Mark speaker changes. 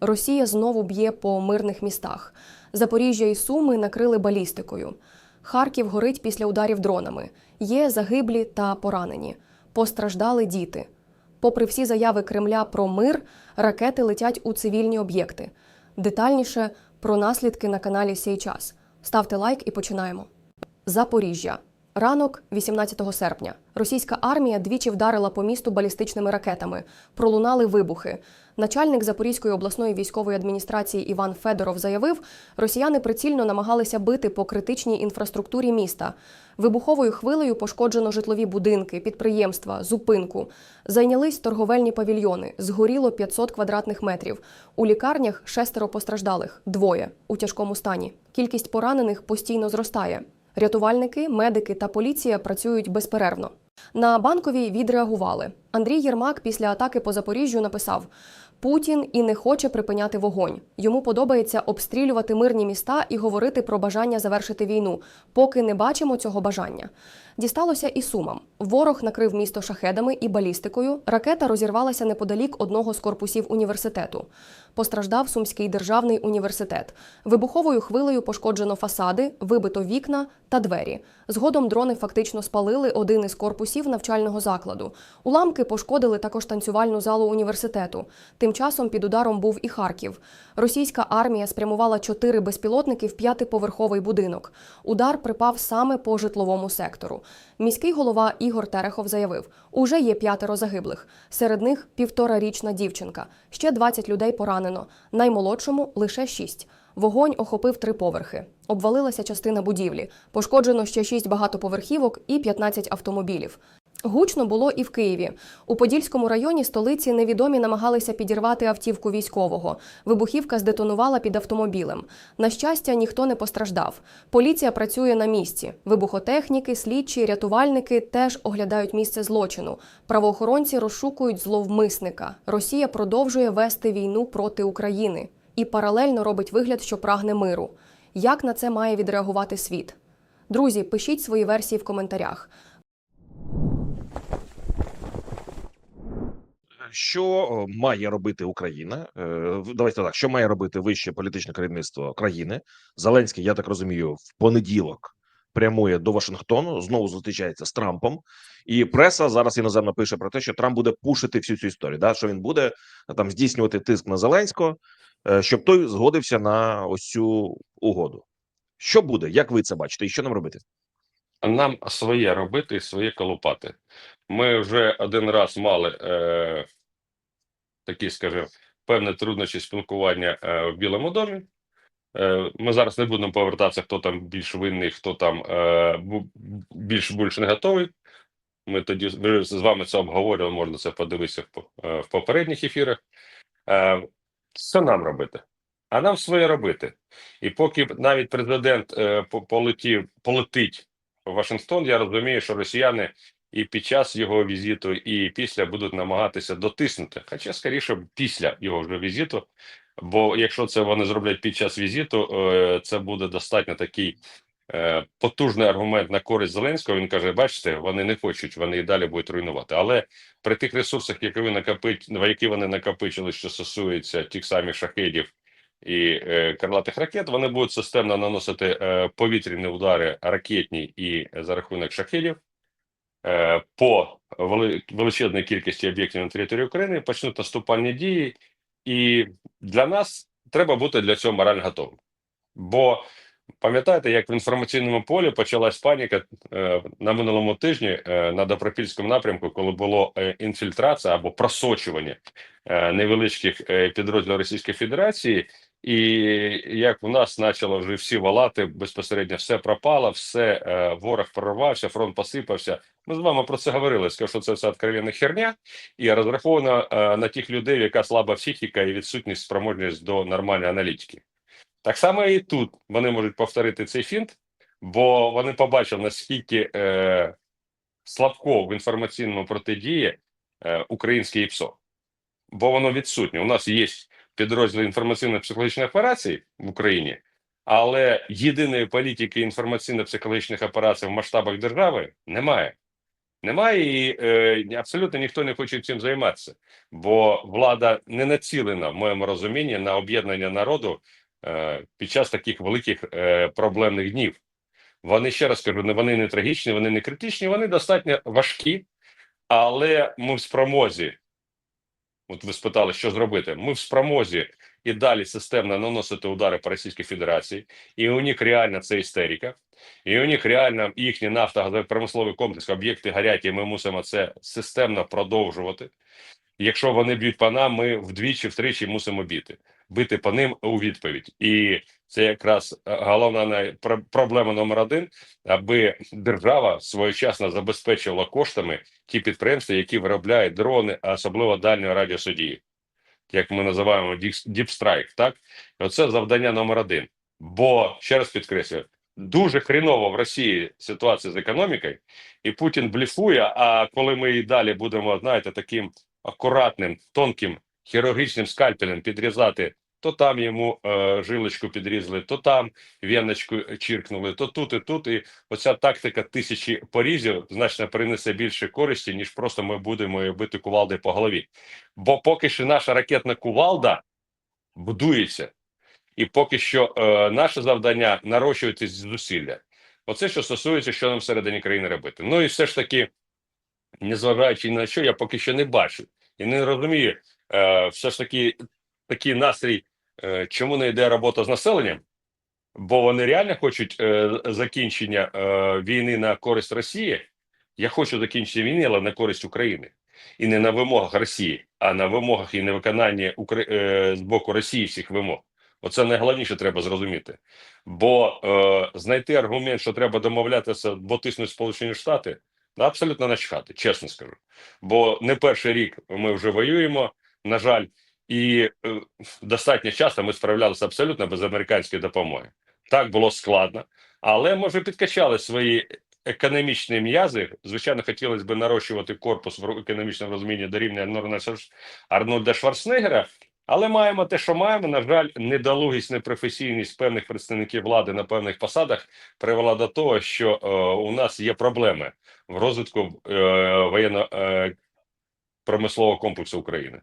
Speaker 1: Росія знову б'є по мирних містах. Запоріжжя і Суми накрили балістикою. Харків горить після ударів дронами. Є загиблі та поранені. Постраждали діти. Попри всі заяви Кремля про мир, ракети летять у цивільні об'єкти. Детальніше про наслідки на каналі Сей час. Ставте лайк і починаємо. Запоріжжя. Ранок 18 серпня. Російська армія двічі вдарила по місту балістичними ракетами. Пролунали вибухи. Начальник Запорізької обласної військової адміністрації Іван Федоров заявив, росіяни прицільно намагалися бити по критичній інфраструктурі міста. Вибуховою хвилею пошкоджено житлові будинки, підприємства, зупинку. Зайнялись торговельні павільйони. Згоріло 500 квадратних метрів. У лікарнях шестеро постраждалих, двоє у тяжкому стані. Кількість поранених постійно зростає. Рятувальники, медики та поліція працюють безперервно. На банковій відреагували. Андрій Єрмак після атаки по Запоріжжю написав: Путін і не хоче припиняти вогонь. Йому подобається обстрілювати мирні міста і говорити про бажання завершити війну, поки не бачимо цього бажання. Дісталося і сумам. Ворог накрив місто шахедами і балістикою. Ракета розірвалася неподалік одного з корпусів університету. Постраждав Сумський державний університет. Вибуховою хвилею пошкоджено фасади, вибито вікна та двері. Згодом дрони фактично спалили один із корпусів навчального закладу. Уламки пошкодили також танцювальну залу університету. Тим часом під ударом був і Харків. Російська армія спрямувала чотири безпілотники в п'ятиповерховий будинок. Удар припав саме по житловому сектору. Міський голова Ігор Терехов заявив: уже є п'ятеро загиблих. Серед них півторарічна дівчинка. Ще 20 людей поранено. Наймолодшому лише шість. Вогонь охопив три поверхи. Обвалилася частина будівлі. Пошкоджено ще шість багатоповерхівок і 15 автомобілів. Гучно було і в Києві. У Подільському районі столиці невідомі намагалися підірвати автівку військового. Вибухівка здетонувала під автомобілем. На щастя, ніхто не постраждав. Поліція працює на місці. Вибухотехніки, слідчі, рятувальники теж оглядають місце злочину. Правоохоронці розшукують зловмисника. Росія продовжує вести війну проти України і паралельно робить вигляд, що прагне миру. Як на це має відреагувати світ? Друзі, пишіть свої версії в коментарях.
Speaker 2: Що має робити Україна? Е, Давайте так, що має робити вище політичне керівництво країни? Зеленський, я так розумію, в понеділок прямує до Вашингтону, знову зустрічається з Трампом, і преса зараз іноземно пише про те, що Трамп буде пушити всю цю історію. Да, що він буде е, там здійснювати тиск на Зеленського, е, щоб той згодився на ось цю угоду. Що буде? Як ви це бачите? І що нам робити?
Speaker 3: Нам своє робити і своє колупати. Ми вже один раз мали е, такі, скажімо, певні труднощі спілкування е, в Білому домі. Е, ми зараз не будемо повертатися, хто там більш винний, хто там е, більш більш не готовий. Ми тоді з вами це обговорювали, можна це подивитися в, попередніх ефірах. Що нам робити? А нам своє робити. І поки навіть президент полетів, полетить в Вашингтон, я розумію, що росіяни і під час його візиту, і після будуть намагатися дотиснути. Хоча, скоріше, після його вже візиту. Бо якщо це вони зроблять під час візиту, е, це буде достатньо такий е, потужний аргумент на користь Зеленського. Він каже: бачите, вони не хочуть, вони і далі будуть руйнувати. Але при тих ресурсах, які ви накопич... які вони накопичили, що стосується тих самих шахедів і е, крилатих ракет, вони будуть системно наносити повітряні удари ракетні і за рахунок шахедів по вели- величезній кількості об'єктів на території України, почнуть наступальні дії, і для нас треба бути для цього морально готовим. Бо пам'ятаєте, як в інформаційному полі почалась паніка е, на минулому тижні е, на Добропільському напрямку, коли було е, інфільтрація або просочування е, невеличких е, підрозділів Російської Федерації, і як в нас почало вже всі волати, безпосередньо все пропало, все е, ворог прорвався, фронт посипався. Ми з вами про це говорили. Скажу, що це все откровенна херня, і розраховано е, на тих людей, яка слаба психіка і відсутність спроможність до нормальної аналітики. Так само і тут вони можуть повторити цей фінт, бо вони побачили, наскільки е, слабко в інформаційному протидії е, українське ІПСО. Бо воно відсутнє. У нас є підрозділи інформаційно-психологічної операції в Україні, але єдиної політики інформаційно-психологічних операцій в масштабах держави немає. Немає і е, абсолютно ніхто не хоче цим займатися, бо влада не націлена, в моєму розумінні, на об'єднання народу е, під час таких великих е, проблемних днів. Вони ще раз кажу, вони не трагічні, вони не критичні, вони достатньо важкі, але ми в спромозі. От ви спитали, що зробити. Ми в спромозі і далі системно наносити удари по Російській Федерації, і у них реально це істерика. І у них реально їхні нафтогазопромисловий комплекс, об'єкти гарять, і ми мусимо це системно продовжувати. Якщо вони б'ють по нам, ми вдвічі, втричі мусимо бити, бити по ним у відповідь. І це якраз е, головна про- проблема номер один, аби держава своєчасно забезпечила коштами ті підприємства, які виробляють дрони, а особливо дальньої радіосудії, як ми називаємо Strike, Так, оце завдання номер один. Бо ще раз підкреслюю, дуже хріново в Росії ситуація з економікою, і Путін бліфує. А коли ми і далі будемо, знаєте, таким акуратним, тонким хірургічним скальпелем підрізати, то там йому е, жилочку підрізали, то там веночку чіркнули, то тут і тут. І оця тактика тисячі порізів значно принесе більше користі, ніж просто ми будемо бити кувалдою по голові. Бо поки що наша ракетна кувалда будується. І поки що е, наше завдання нарощувати зусилля. Оце що стосується, що нам всередині країни робити. Ну і все ж таки, незважаючи на що, я поки що не бачу і не розумію, е, все ж таки такий настрій, е, чому не йде робота з населенням, бо вони реально хочуть е, закінчення війни на користь Росії. Я хочу закінчення війни, але на користь України. І не на вимогах Росії, а на вимогах і невиконання Укра... е, з боку Росії всіх вимог. Оце найголовніше треба зрозуміти. Бо е, знайти аргумент, що треба домовлятися, бо тиснуть Сполучені Штати, абсолютно начхати, чесно скажу. Бо не перший рік ми вже воюємо, на жаль, і е, достатньо часто ми справлялися абсолютно без американської допомоги. Так було складно, але може підкачали свої економічні м'язи. Звичайно, хотілося б нарощувати корпус в економічному розумінні до рівня Арнольда Шварценеггера, але маємо те, що маємо. На жаль, недолугість, непрофесійність певних представників влади на певних посадах привела до того, що е, у нас є проблеми в розвитку е, воєнно е, комплексу України.